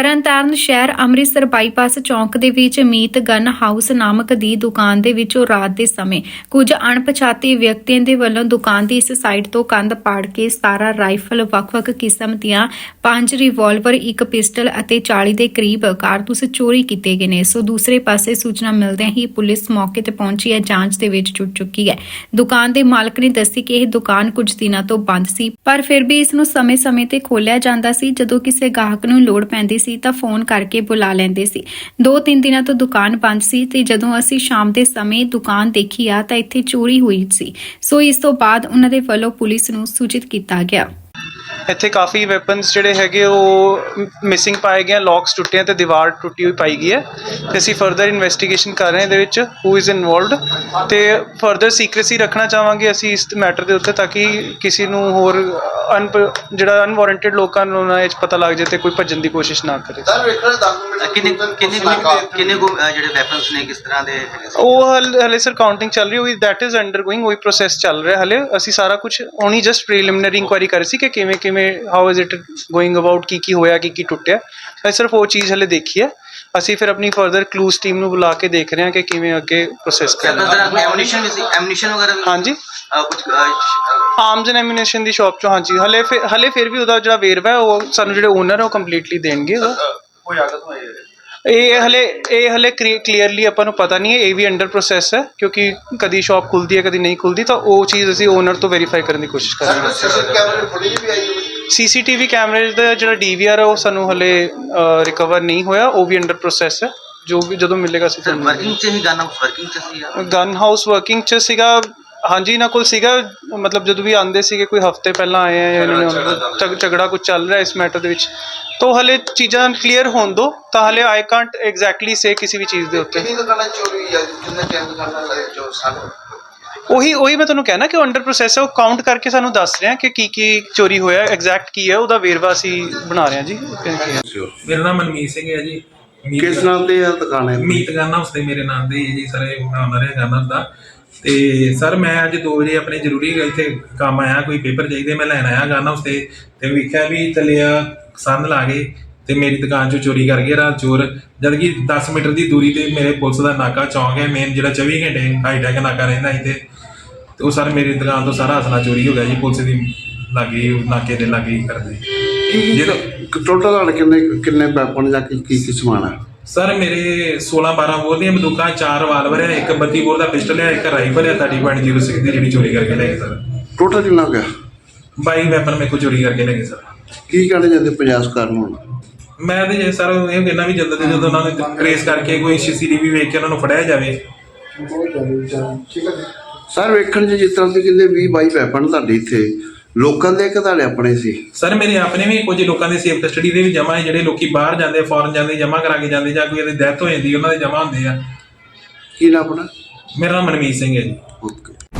ਤਰਨਤਾਰਨ ਸ਼ਹਿਰ ਅੰਮ੍ਰਿਤਸਰ ਬਾਈਪਾਸ ਚੌਂਕ ਦੇ ਵਿੱਚ ਮੀਤ ਗਨ ਹਾਊਸ ਨਾਮਕ ਦੀ ਦੁਕਾਨ ਦੇ ਵਿੱਚੋਂ ਰਾਤ ਦੇ ਸਮੇਂ ਕੁਝ ਅਣਪਛਾਤੇ ਵਿਅਕਤੀਆਂ ਦੇ ਵੱਲੋਂ ਦੁਕਾਨ ਦੀ ਇਸ ਸਾਈਡ ਤੋਂ ਕੰਧ ਪਾੜ ਕੇ 17 ਰਾਈਫਲ ਵੱਖ-ਵੱਖ ਕਿਸਮ ਦੀਆਂ ਪੰਜ ਰਿਵਾਲਵਰ ਇੱਕ ਪਿਸਟਲ ਅਤੇ 40 ਦੇ ਕਰੀਬ ਕਾਰਤੂਸ ਚੋਰੀ ਕੀਤੇ ਗਏ ਨੇ। ਸੋ ਦੂਸਰੇ ਪਾਸੇ ਸੂਚਨਾ ਮਿਲਦਿਆਂ ਹੀ ਪੁਲਿਸ ਮੌਕੇ ਤੇ ਪਹੁੰਚੀ ਹੈ, ਜਾਂਚ ਦੇ ਵਿੱਚ ਜੁਟ ਚੁੱਕੀ ਹੈ। ਦੁਕਾਨ ਦੇ ਮਾਲਕ ਨੇ ਦੱਸੀ ਕਿ ਇਹ ਦੁਕਾਨ ਕੁਝ ਦਿਨਾਂ ਤੋਂ ਬੰਦ ਸੀ, ਪਰ ਫਿਰ ਵੀ ਇਸ ਨੂੰ ਸਮੇਂ-ਸਮੇਂ ਤੇ ਖੋਲ੍ਹਿਆ ਜਾਂਦਾ ਸੀ, ਜਦੋਂ ਕਿਸੇ ਗਾਹਕ ਨੂੰ ਲੋੜ ਪੈਂਦੀ ਸੀ ਤਾਂ ਫੋਨ ਕਰਕੇ ਬੁਲਾ ਲੈਂਦੇ ਸੀ। ਦੋ ਤਿੰਨ ਦਿਨਾਂ ਤੋਂ ਦੁਕਾਨ ਬੰਦ ਸੀ ਤੇ ਜਦੋਂ ਅਸੀਂ ਸ਼ਾਮ ਦੇ ਸਮੇਂ ਦੁਕਾਨ ਦੇਖੀ ਆ ਤਾਂ ਇੱਥੇ ਚੋਰੀ ਹੋਈ ਸੀ। ਸੋ ਇਸ ਤੋਂ ਬਾਅਦ ਉਹਨਾਂ ਦੇ ਵੱਲੋਂ ਪੁਲਿਸ ਨੂੰ ਸੂਚਿਤ ਕੀਤਾ ਗਿਆ। ਇੱਥੇ ਕਾਫੀ ਵੈਪਨਸ ਜਿਹੜੇ ਹੈਗੇ ਉਹ ਮਿਸਿੰਗ ਪਾਏ ਗਏ ਲੌਕਸ ਟੁੱਟੇ ਆ ਤੇ ਦੀਵਾਰ ਟੁੱਟੀ ਹੋਈ ਪਾਈ ਗਈ ਹੈ। ਤੇ ਅਸੀਂ ਫਰਦਰ ਇਨਵੈਸਟੀਗੇਸ਼ਨ ਕਰ ਰਹੇ ਹਾਂ ਇਹਦੇ ਵਿੱਚ ਹੂ ਇਜ਼ ਇਨਵੋਲਵਡ ਤੇ ਫਰਦਰ ਸੀਕ੍ਰੇਸੀ ਰੱਖਣਾ ਚਾਹਾਂਗੇ ਅਸੀਂ ਇਸ ਮੈਟਰ ਦੇ ਉੱਤੇ ਤਾਂ ਕਿ ਕਿਸੇ ਨੂੰ ਹੋਰ ਅਨ ਜਿਹੜਾ ਅਨਵਾਰੰਟਡ ਲੋਕਾਂ ਨੂੰ ਉਹਨਾਂ ਵਿੱਚ ਪਤਾ ਲੱਗ ਜਾਏ ਤੇ ਕੋਈ ਭੱਜਣ ਦੀ ਕੋਸ਼ਿਸ਼ ਨਾ ਕਰੇ। ਸਰ ਵੇਖਣਾ 10 ਮਿੰਟ ਕਿੰਨੇ ਕਿੰਨੇ ਕੁ- ਕਿੰਨੇ ਜਿਹੜੇ ਵੈਪਨਸ ਨੇ ਕਿਸ ਤਰ੍ਹਾਂ ਦੇ? ਉਹ ਹਲ- ਸਰ ਕਾਊਂਟਿੰਗ ਚੱਲ ਰਹੀ ਹੋਈ ਦੈਟ ਇਜ਼ ਅੰਡਰਗੋਇੰਗ ਉਹੀ ਪ੍ਰੋਸੈਸ ਚੱਲ ਰਿਹਾ ਹਲੇ। ਅਸੀਂ ਸਾਰਾ ਕੁਝ ਓਨਲੀ ਜਸਟ ਪ੍ਰੀਲਿਮਿਨਰੀ ਇਨਕੁਆਇਰੀ ਕਰ ਰਹੀ ਸੀ ਕਿ ਕਿਵੇਂ ਕਿਵੇਂ how is it going about ਕੀ ਕੀ ਹੋਇਆ ਕੀ ਕੀ ਟੁੱਟਿਆ? ਅਸੀਂ ਸਿਰਫ ਉਹ ਚੀਜ਼ ਹਲੇ ਦੇਖੀ ਹੈ। ਅਸੀਂ ਫਿਰ ਆਪਣੀ ਫਰਦਰ ਕਲੂਜ਼ ਟੀਮ ਨੂੰ ਬੁਲਾ ਕੇ ਦੇਖ ਰਹੇ ਹਾਂ ਕਿ ਕਿਵੇਂ ਅੱਗੇ ਪ੍ਰੋਸੈਸ ਕਰਨਾ। ਅੰਦਰ ਐਮੂਨੀਸ਼ਨ ਵੀ ਸੀ ਐਮੂਨੀਸ਼ਨ ਵਗੈਰਾ ਵੀ ਹਾਂਜੀ। ਕੁਝ ਆਰਮਸ ਐਂਡ ਐਮੂਨੇਸ਼ਨ ਦੀ ਸ਼ਾਪ ਚੋਂ ਹਾਂਜੀ। ਹਲੇ ਫਿਰ ਹਲੇ ਫਿਰ ਵੀ ਉਹਦਾ ਜਿਹੜਾ ਵੇਰਵਾ ਹੈ ਉਹ ਸਾਨੂੰ ਜਿਹੜੇ ਓਨਰ ਹੈ ਉਹ ਕੰਪਲੀਟਲੀ ਦੇਣਗੇ ਉਹਦਾ। ਕੋਈ ਆਗਤ ਹੋਏ ਇਹ ਹਲੇ ਇਹ ਹਲੇ ਕਲੀਅਰਲੀ ਆਪਾਂ ਨੂੰ ਪਤਾ ਨਹੀਂ ਹੈ ਇਹ ਵੀ ਅੰਡਰ ਪ੍ਰੋਸੈਸ ਹੈ ਕਿਉਂਕਿ ਕਦੀ ਸ਼ਾਪ ਖੁੱਲਦੀ ਹੈ ਕਦੀ ਨਹੀਂ ਖੁੱਲਦੀ ਤਾਂ ਉਹ ਚੀਜ਼ ਅਸੀਂ ਓਨਰ ਤੋਂ ਵੈਰੀਫਾਈ ਕਰਨ ਦੀ ਕੋਸ਼ਿਸ਼ ਕਰ ਰਹੇ ਹਾਂ। ਸਰ ਸੀਸੀ ਕੈਮਰੇ ਫੁਟੇਜ ਵੀ ਆਈ ਹੋਈ ਸੀਸੀਟੀਵੀ ਕੈਮਰੇ ਦਾ ਜਿਹੜਾ ਡੀਵੀਆਰ ਹੈ ਉਹ ਸਾਨੂੰ ਹਲੇ ਰਿਕਵਰ ਨਹੀਂ ਹੋਇਆ ਉਹ ਵੀ ਅੰਡਰ ਪ੍ਰੋਸੈਸ ਹੈ। ਜੋ ਵੀ ਜਦੋਂ ਮਿਲੇਗਾ ਅਸੀਂ ਤੁਹਾਨੂੰ ਵਰਕਿੰਗ ਚ ਹੀ ਗਨ ਵਰਕਿੰਗ ਚ ਸੀ ਜਾਂ ਗਨ ਹਾਊਸ ਵਰਕਿੰਗ ਚ ਸੀਗਾ। ਹਾਂਜੀ ਇਹਨਾਂ ਕੋਲ ਸੀਗਾ। ਮਤਲਬ ਜਦੋਂ ਵੀ ਆਂਦੇ ਸੀਗੇ ਕੋਈ ਹਫ਼ਤੇ ਪਹਿਲਾਂ ਆਏ ਆ ਇਹਨਾਂ ਨੇ ਝਗ- ਝਗੜਾ ਕੁਝ ਚੱਲ ਰਿਹਾ ਇਸ ਮੈਟਰ ਦੇ ਵਿੱਚ। ਤਾਂ ਹਲੇ ਚੀਜ਼ਾਂ ਕਲੀਅਰ ਹੋਣ ਦੋ। ਤਾਂ ਹਲੇ ਆਈ ਕਾਂਟ ਐਗਜ਼ੈਕਟਲੀ ਸੇ ਕਿਸੇ ਵੀ ਚੀਜ਼ ਦੇ ਉੱਤੇ। ਕਿੰਨੀ ਦੁਕਾਨਾਂ ਚੋਰੀ ਆ? ਕਿੰਨੇ ਟਾਈਮ ਦੁਕਾਨਾਂ ਲੱਗੇ ਜੋ ਸਾਨੂੰ ਉਹੀ ਉਹੀ ਮੈਂ ਤੁਹਾਨੂੰ ਕਹਿਣਾ ਕਿ ਉਹ ਅੰਡਰ ਪ੍ਰੋਸੈਸ ਹੈ ਉਹ ਕਾਊਂਟ ਕਰਕੇ ਸਾਨੂੰ ਦੱਸ ਰਿਹਾ ਕਿ ਕੀ ਕੀ ਚੋਰੀ ਹੋਇਆ ਐਗਜ਼ੈਕਟ ਕੀ ਹੈ ਉਹਦਾ ਵੇਰਵਾ ਅਸੀਂ ਬਣਾ ਰਹੇ ਹਾਂ ਜੀ। ਮੇਰਾ ਨਾਮ ਮਨਮੀਤ ਸਿੰਘ ਹੈ ਜੀ। ਮੀਤ- ਕਿਸ ਨਾਮ ਤੇ ਇਹ ਦੁਕਾਨ ਹੈ? ਮੀਤ ਗਨ ਤੇ ਮੇਰੇ ਨਾਮ ਦੇ ਜੀ ਸਰ ਮੈਂ ਓਨਰ ਹੈ ਗਨ ਦਾ। ਤੇ ਸਰ ਮੈਂ ਅੱਜ 2 ਵਜੇ ਆਪਣੇ ਜ਼ਰੂਰੀ ਇੱਥੇ ਕੰਮ ਆਇਆ ਕੋਈ ਪੇਪਰ ਚਾਹੀਦੇ ਮੈਂ ਲੈਣ ਆਇਆ ਗਨ ਹਾਊਸ ਤੇ ਵੇਖਿਆ ਵੀ ਚੱਲਿਆ ਸੰਨ ਲਾ ਗਏ। ਤੇ ਮੇਰੀ ਦੁਕਾਨ ਚੋਂ ਚੋਰੀ ਕਰ ਗਏ ਰਾਤ ਚੋਰ। ਜਦ ਕਿ 10 ਮੀਟਰ ਦੀ ਦੂਰੀ ਤੇ ਮੇਰੇ ਪੁਲਿਸ ਦਾ ਨਾਕਾ ਚੌਂਕ ਹੈ ਮੇਨ ਜਿਹੜਾ 24 ਘੰਟੇ ਹਾਈਟੈਕ ਨਾਕਾ ਰਹਿੰਦਾ ਇੱਥੇ ਤੇ ਉਹ ਸਰ ਮੇਰੀ ਦੁਕਾਨ ਤੋਂ ਸਾਰਾ ਅਸਲਾ ਚੋਰੀ ਹੋ ਗਿਆ ਜੀ ਪੁਲਿਸ ਦੀ ਲਾਗੇ ਨਾਕੇ ਦੇ ਲਾਗੇ ਕਰਦੇ। ਜਦੋਂ ਟੋਟਲ ਤੁਹਾਡੇ ਕਿੰਨੇ ਕਿੰਨੇ ਵੈਪਨ ਜਾਂ ਕੀ ਕੀ ਕੀ ਸਮਾਨ ਹੈ ਸਰ ਮੇਰੇ 16 12 ਬੋਰ ਦੀਆਂ ਬੰਦੂਕਾਂ ਚਾਰ ਰਿਵਾਲਵਰ ਹੈ ਇੱਕ 32 ਬੋਰ ਦਾ ਪਿਸਟਲ ਹੈ ਇੱਕ ਰਾਈਫਲ ਹੈ 30.06 ਦੀ ਜਿਹੜੀ ਚੋਰੀ ਕਰਕੇ ਲੈ ਗਏ ਸਰ। ਟੋਟਲ ਕਿੰਨਾ ਹੋ ਗਿਆ? 22 ਵੈਪਨ ਮੇਰੇ ਕੋਲ ਚੋਰੀ ਕਰਕੇ ਲੈ ਗਏ ਸਰ। ਕੀ ਕਹਿਣਾ ਚਾਹੁੰਦੇ ਪੰਜਾਬ ਸਰਕਾਰ ਨੂੰ ਹੁਣ? ਮੈਂ ਤੇ ਜੇ ਸਰ ਇਹ ਕਹਿੰਦਾ ਵੀ ਜਲਦ ਤੋਂ ਜਲਦ ਉਹਨਾਂ ਨੂੰ ਟ੍ਰੇਸ ਕਰਕੇ ਕੋਈ ਸੀਸੀਟੀਵੀ ਵੇਖ ਕੇ ਉਹਨਾਂ ਨੂੰ ਫੜਿਆ ਜਾਵੇ। ਸਰ ਵੇਖਣ 'ਚ ਜਿਸ ਤਰ੍ਹਾਂ ਦੇ ਕਿੰਨੇ 20 22 ਵੈਪਨ ਤੁਹਾਡੇ ਇੱਥੇ ਲੋਕਾਂ ਦੇ ਕਿ ਤੁਹਾਡੇ ਆਪਣੇ ਸੀ? ਸਰ ਮੇਰੇ ਆਪਣੇ ਵੀ ਕੁਝ ਲੋਕਾਂ ਦੇ ਸੇਫ ਕਸਟਡੀ ਦੇ ਵੀ ਜਮ੍ਹਾਂ ਹੈ ਜਿਹੜੇ ਲੋਕੀ ਬਾਹਰ ਜਾਂਦੇ ਫੋਰਨ ਜਾਂਦੇ ਜਮ੍ਹਾਂ ਕਰਾ ਕੇ ਜਾਂਦੇ ਜਾਂ ਕੋਈ ਦੀ ਡੈਥ ਹੋ ਜਾਂਦੀ ਉਹਨਾਂ ਦੇ ਜਮ੍ਹਾਂ ਹੁੰਦੇ ਆ। ਕੀ ਨਾ ਆਪਣਾ? ਮੇਰਾ ਨਾਮ ਮਨਮੀਤ ਸਿੰਘ ਹੈ ਜੀ। ਓਕੇ